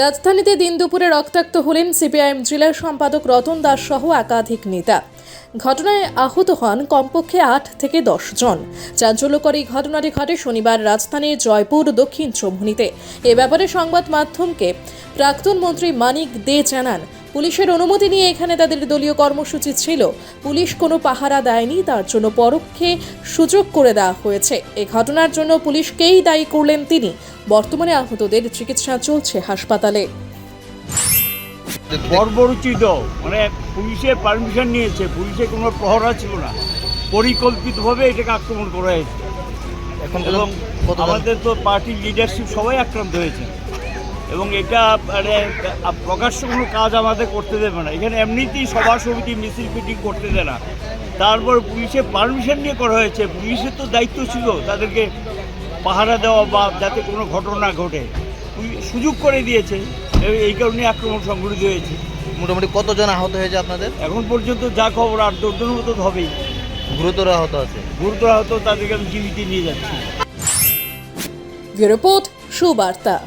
রাজধানীতে দিন দুপুরে রক্তাক্ত হলেন সিপিআইএম জেলা সম্পাদক রতন দাস সহ একাধিক নেতা। ঘটনায় আহত হন কমপক্ষে আট থেকে দশ জন। চাঞ্চল্যকর এই ঘটনাটি ঘটে শনিবার রাজধানীর জয়পুর দক্ষিণ চৌমুহনীতে। এ ব্যাপারে সংবাদ মাধ্যমকে প্রাক্তন মন্ত্রী মানিক দে জানান পুলিশের অনুমতি নিয়ে এখানে তাদের দলীয় কর্মসূচি ছিল। পুলিশ কোনো পাহারা দেয়নি তার জন্য পরোক্ষে সুযোগ করে দেওয়া হয়েছে। এ ঘটনার জন্য পুলিশকেই দায়ী করলেন তিনি। বর্তমানে আহতদের চিকিৎসা চলছে হাসপাতালে। বর্বরচিত মানে পুলিশের পারমিশন নিয়েছে পুলিশের কোনো প্রহরা ছিল না। পরিকল্পিতভাবে এটাকে আক্রমণ করা হয়েছে। এখন এবং আমাদের তো পার্টির লিডারশিপ সবাই আক্রান্ত হয়েছে। এবং এটা মানে প্রকাশ্য কোনো কাজ আমাদের করতে দেবে না। এখানে এমনিতেই সভা সমিতি মিছিল মিটিং করতে দেয় না। তারপর পুলিশের পারমিশন নিয়ে করা হয়েছে। পুলিশের তো দায়িত্ব ছিল তাদেরকে পাহারা দেওয়া বা যাতে কোনো ঘটনা ঘটে। সুযোগ করে দিয়েছে। এই- কারণে আক্রমণ সংঘটিত হয়েছে। মোটামুটি কতজন আহত হয়েছে আপনাদের? এখন পর্যন্ত যা খবর আট দশজনের মতো তো হবেই। গুরুতর আহত আছে? গুরুতর আহত তাদেরকে আমি জীবিত নিয়ে যাচ্ছি। রিপোর্ট সুবার্তা।